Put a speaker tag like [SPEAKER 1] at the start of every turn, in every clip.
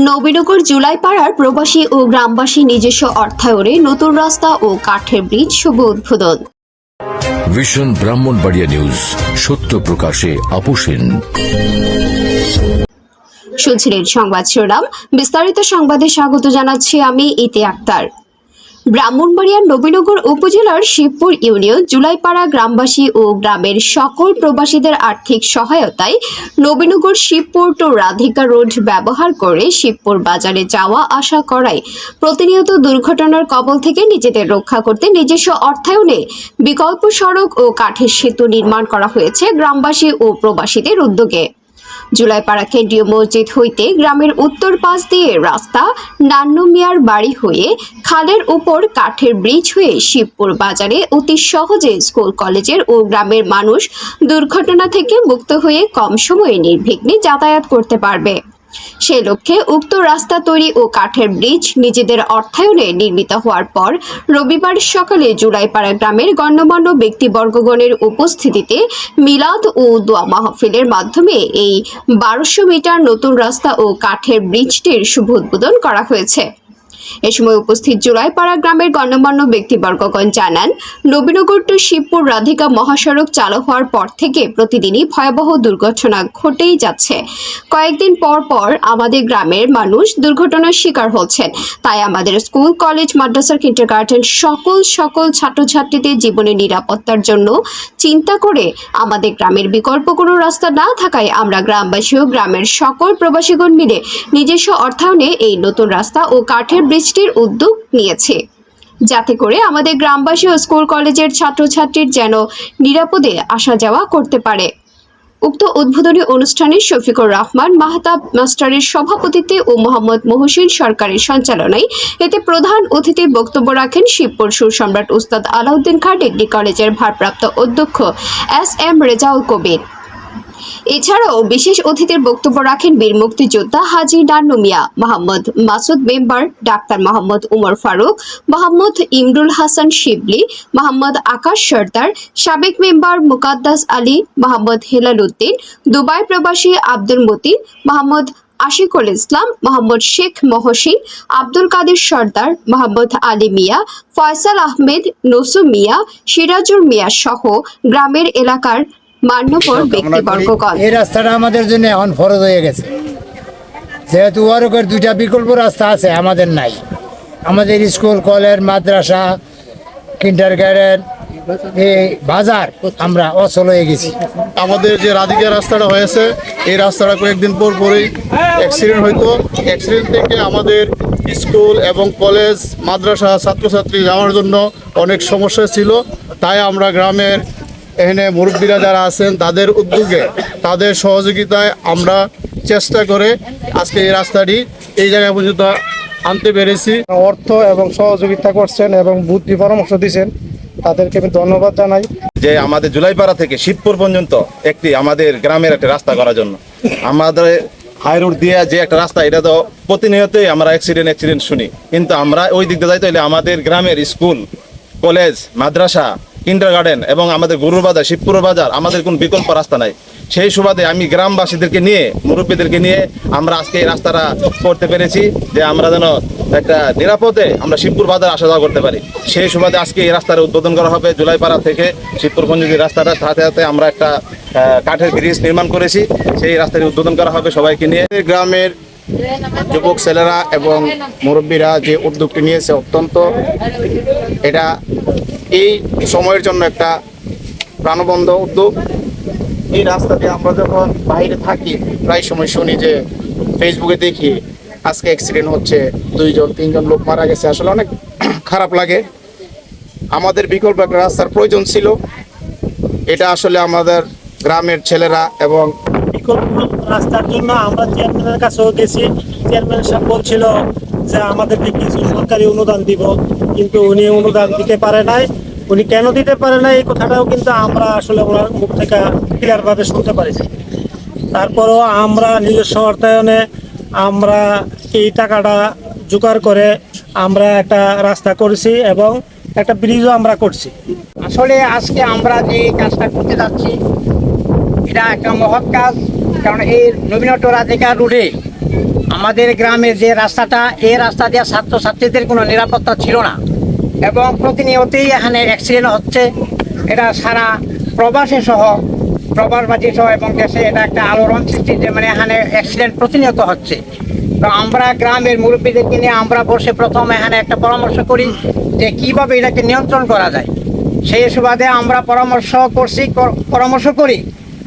[SPEAKER 1] নবীনগর জুলাই পাড়ার প্রবাসী ও গ্রামবাসী নিজস্ব অর্থায়নে নতুন রাস্তা ও কাঠের ব্রিজ শুভ উদ্বোধন।
[SPEAKER 2] ভিশন ব্রাহ্মণবাড়িয়া নিউজ সত্য প্রকাশে আপোষেন
[SPEAKER 1] শুনছিলেন সংবাদ শিরোনাম বিস্তারিত সংবাদে স্বাগত জানাচ্ছি আমি ইতি আক্তার। ব্রাহ্মণবাড়িয়ার নবীনগর উপজেলার শিবপুর ইউনিয়ন, জুলাইপাড়া গ্রামবাসী ও গ্রামের সকল প্রবাসীদের আর্থিক সহায়তায় নবীনগর শিবপুর টু রাধিকা রোড ব্যবহার করে শিবপুর বাজারে যাওয়া আসা করায়। প্রতিনিয়ত দুর্ঘটনার কবল থেকে নিজেদের রক্ষা করতে নিজস্ব অর্থায়নে বিকল্প সড়ক ও কাঠের সেতু নির্মাণ করা হয়েছে গ্রামবাসী ও প্রবাসীদের উদ্যোগে। জুলাইপাড়া কেন্দ্রীয় মসজিদ হইতে গ্রামের উত্তর পাশ দিয়ে রাস্তা নান্নু মিয়ার বাড়ি হয়ে খালের উপর কাঠের ব্রিজ হয়ে শিবপুর বাজারে অতি সহজে স্কুল, কলেজের ও গ্রামের মানুষ দুর্ঘটনা থেকে মুক্ত হয়ে কম সময়ে নির্বিঘ্নে যাতায়াত করতে পারবে। সে লক্ষ্যে উক্ত রাস্তা তৈরি ও কাঠের ব্রিজ নিজেদের অর্থায়নে নির্মিত হওয়ার পর রবিবার সকালে জুলাইপাড়া গ্রামের গণ্যমান্য ব্যক্তিবর্গগণের উপস্থিতিতে মিলাদ ও দোয়া মাহফিলের মাধ্যমে এই বারোশো মিটার নতুন রাস্তা ও কাঠের ব্রিজটির শুভ উদ্বোধন করা হয়েছে। এ সময় উপস্থিত জুলাইপাড়া গ্রামের গণ্যমান্য ব্যক্তিবর্গগণ জানান, নবীনগর টু শিবপুর রাধিকা মহাসড়ক চালু হওয়ার পর থেকে প্রতিদিনই ভয়াবহ দুর্ঘটনা ঘটেই যাচ্ছে। কয়েকদিন পর পর আমাদের গ্রামের মানুষ দুর্ঘটনার শিকার হচ্ছেন। তাই আমাদের স্কুল, কলেজ, মাদ্রাসার, কিন্ডারগার্টেন সকল সকল ছাত্রছাত্রীদের জীবনের নিরাপত্তার জন্য চিন্তা করে আমাদের গ্রামের বিকল্প কোনো রাস্তা না থাকায় আমরা গ্রামবাসী ও গ্রামের সকল প্রবাসীগণ মিলে নিজস্ব অর্থায়নে এই নতুন রাস্তা ও কাঠের ব্রিজটির উদ্যোগ নিয়েছে। যাতে করে আমাদের গ্রামবাসী ও স্কুল কলেজের ছাত্রছাত্রীর যেন নিরাপদে আসা যাওয়া করতে পারে। উক্ত উদ্বোধনী অনুষ্ঠানে শফিকুর রহমান, মাহতাব মাস্টারের সভাপতিত্বে ও মোহাম্মদ মহসিন সরকারের সঞ্চালনায় এতে প্রধান অতিথির বক্তব্য রাখেন শিবপুর সুর সম্রাট উস্তাদ আলাউদ্দিন খাঁ, ডিগ্রি কলেজের ভারপ্রাপ্ত অধ্যক্ষ এস এম রেজাউল কবির। এছাড়াও বিশেষ অতিথির বক্তব্য রাখেন বীর মুক্তিযোদ্ধা হাজি নান্নু মিয়া মোহাম্মদ মাসুদ মেম্বার ডাক্তার মোহাম্মদ উমর ফারুক, মোহাম্মদ ইমরুল হাসান শিবলি, মোহাম্মদ আকাশ সর্দার, সাবেক মেম্বার মুকাদ্দাস আলী, মোহাম্মদ হেলাল উদ্দিন, দুবাই প্রবাসী আব্দুল মতিন, মোহাম্মদ আশিকুল ইসলাম, মোহাম্মদ শেখ মহসিন, আব্দুল কাদের সর্দার, মোহাম্মদ আলী মিয়া, ফয়সাল আহমেদ নসু মিয়া, সিরাজুর মিয়া সহ গ্রামের এলাকার মান্যবর ব্যক্তিবর্গগণ
[SPEAKER 3] এই রাস্তাটা আমাদের জন্য এখন ফরজ হয়ে গেছে। যেহেতু ওয়ারকের দুইটা বিকল্প রাস্তা আছে আমাদের নাই। আমাদের স্কুল কলেজ মাদ্রাসা কিন্টার গার্ডেন এই বাজার আমরা অচল হয়ে গেছি।
[SPEAKER 4] আমাদের যে রাধিকা রাস্তাটা হয়েছে এই রাস্তাটা কয়েকদিন পর পরেই অ্যাক্সিডেন্ট হইতো। অ্যাক্সিডেন্ট থেকে আমাদের স্কুল এবং কলেজ মাদ্রাসা ছাত্রছাত্রী যাওয়ার জন্য অনেক সমস্যা ছিল। তাই আমরা গ্রামের এখানে মুরব্বীরা যারা আছেন তাদের উদ্যোগে তাদের সহযোগিতায় আমরা চেষ্টা করে আজকে এই রাস্তাটি এই জায়গা পর্যন্ত আনতে পেরেছি।
[SPEAKER 5] অর্থ এবং সহযোগিতা করছেন এবং বুদ্ধি পরামর্শ দিয়েছেন তাদেরকে আমি ধন্যবাদ জানাই।
[SPEAKER 6] যে আমাদের জুলাইপাড়া থেকে শিবপুর পর্যন্ত একটি আমাদের গ্রামের একটা রাস্তা করার জন্য। আমাদের হাই রোড দিয়ে যে একটা রাস্তা এটা তো প্রতিনিয়তই আমরা অ্যাক্সিডেন্ট অ্যাক্সিডেন্ট শুনি। কিন্তু আমরা ওই দিক দিয়ে যাইতে হলে আমাদের গ্রামের স্কুল কলেজ মাদ্রাসা কিন্ডার গার্ডেন এবং আমাদের গরুর বাজার শিবপুর বাজার, আমাদের কোনো বিকল্প রাস্তা নাই। সেই সুবাদে আমি গ্রামবাসীদেরকে নিয়ে, মুরব্বীদেরকে নিয়ে আমরা আজকে এই রাস্তাটা করতে পেরেছি যে আমরা যেন একটা নিরাপদে আমরা শিবপুর বাজার আসা যাওয়া করতে পারি। সেই সুবাদে আজকে এই রাস্তার উদ্বোধন করা হবে জুলাইপাড়া থেকে শিবপুর রাস্তাটা সাথে সাথে আমরা একটা কাঠের ব্রিজ নির্মাণ করেছি। সেই রাস্তাটি উদ্বোধন করা হবে সবাইকে নিয়ে।
[SPEAKER 4] গ্রামের যুবক ছেলেরা এবং মুরব্বীরা যে উদ্যোগটি নিয়েছে অত্যন্ত, এটা এই সময়ের জন্য একটা প্রাণবন্ধ উদ্যোগ। এই রাস্তা দিয়ে আমরা যখন বাইরে থাকি, প্রায় সময় শুনি যে ফেসবুকে দেখি আজকে অ্যাক্সিডেন্ট হচ্ছে, দুইজন, তিনজন লোক মারা গেছে। আসলে অনেক খারাপ লাগে। আমাদের বিকল্প একটা রাস্তার প্রয়োজন ছিল। এটা আসলে আমাদের গ্রামের ছেলেরা এবং
[SPEAKER 5] বিকল্প রাস্তার জন্য আমরা চেয়ারম্যানের কাছেও গেছি। চেয়ারম্যান সাহেব বলছিল যে আমাদেরকে কিছু সরকারি অনুদান দিব, কিন্তু উনি অনুদান দিতে পারে নাই। উনি কেন দিতে পারে না এই কথাটাও কিন্তু আমরা আসলে ওনার মুখ থেকে ক্লিয়ার ভাবে শুনতে পারিনি। তারপরেও আমরা নিজস্ব অর্থায়নে আমরা এই টাকাটা জোগাড় করে আমরা একটা রাস্তা করেছি এবং একটা ব্রিজও আমরা করছি।
[SPEAKER 7] আসলে আজকে আমরা যে কাজটা করতে যাচ্ছি, এটা একটা মহৎ কাজ, কারণ এই নবীনত্ব রাধিকা রোডে আমাদের গ্রামের যে রাস্তাটা, এই রাস্তা দিয়ে ছাত্রছাত্রীদের কোনো নিরাপত্তা ছিল না। এবং প্রতিনিয়তই এখানে অ্যাক্সিডেন্ট হচ্ছে। এটা সারা প্রবাসী সহ, প্রবাসবাসী সহ এবং দেশে এটা একটা আলোড়ন সৃষ্টি যে মানে এখানে অ্যাক্সিডেন্ট প্রতিনিয়ত হচ্ছে। তো আমরা গ্রামের মুরব্বীদেরকে নিয়ে আমরা বসে প্রথম এখানে একটা পরামর্শ করি যে কীভাবে এটাকে নিয়ন্ত্রণ করা যায়। সেই সুবাদে আমরা পরামর্শ করছি পরামর্শ করি।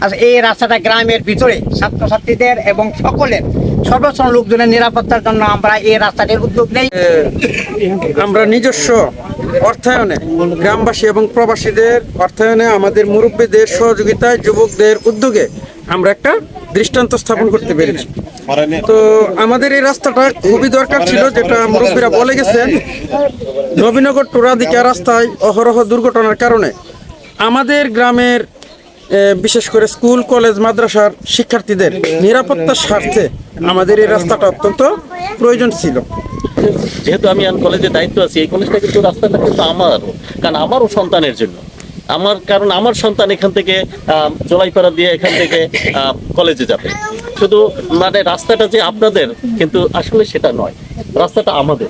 [SPEAKER 7] আর এই রাস্তাটা গ্রামের ভিতরে ছাত্রছাত্রীদের এবং সকলের সর্বস্তর লোকজনের নিরাপত্তার জন্য আমরা এই রাস্তাটির উদ্যোগ নেই।
[SPEAKER 8] আমরা নিজস্ব অর্থায়নে গ্রামবাসী এবং প্রবাসীদের অর্থায়নে আমাদের মুরব্বীদের সহযোগিতায় যুবকদের উদ্যোগে আমরা একটা দৃষ্টান্ত স্থাপন করতে পেরেছি। তো আমাদের এই রাস্তাটা খুবই দরকার ছিল, যেটা মুরব্বীরা বলে গেছেন, নবীনগর টোরাদিকা রাস্তায় অহরহ দুর্ঘটনার কারণে। আমাদের গ্রামের বিশেষ করে স্কুল, কলেজ, মাদ্রাসার শিক্ষার্থীদের নিরাপত্তার স্বার্থে আমাদের এই রাস্তাটা অত্যন্ত প্রয়োজন ছিল।
[SPEAKER 9] যেহেতু আমি কলেজে দায়িত্ব আছি, এই কলেজটা কিন্তু রাস্তাটা কিন্তু আমারও কারণ আমারও সন্তানের জন্য। আমার, কারণ আমার সন্তান এখান থেকে জলাইপাড়া দিয়ে এখান থেকে কলেজে যাবে। শুধু মানে রাস্তাটা যে আপনাদের, কিন্তু আসলে সেটা নয়, রাস্তাটা আমাদের।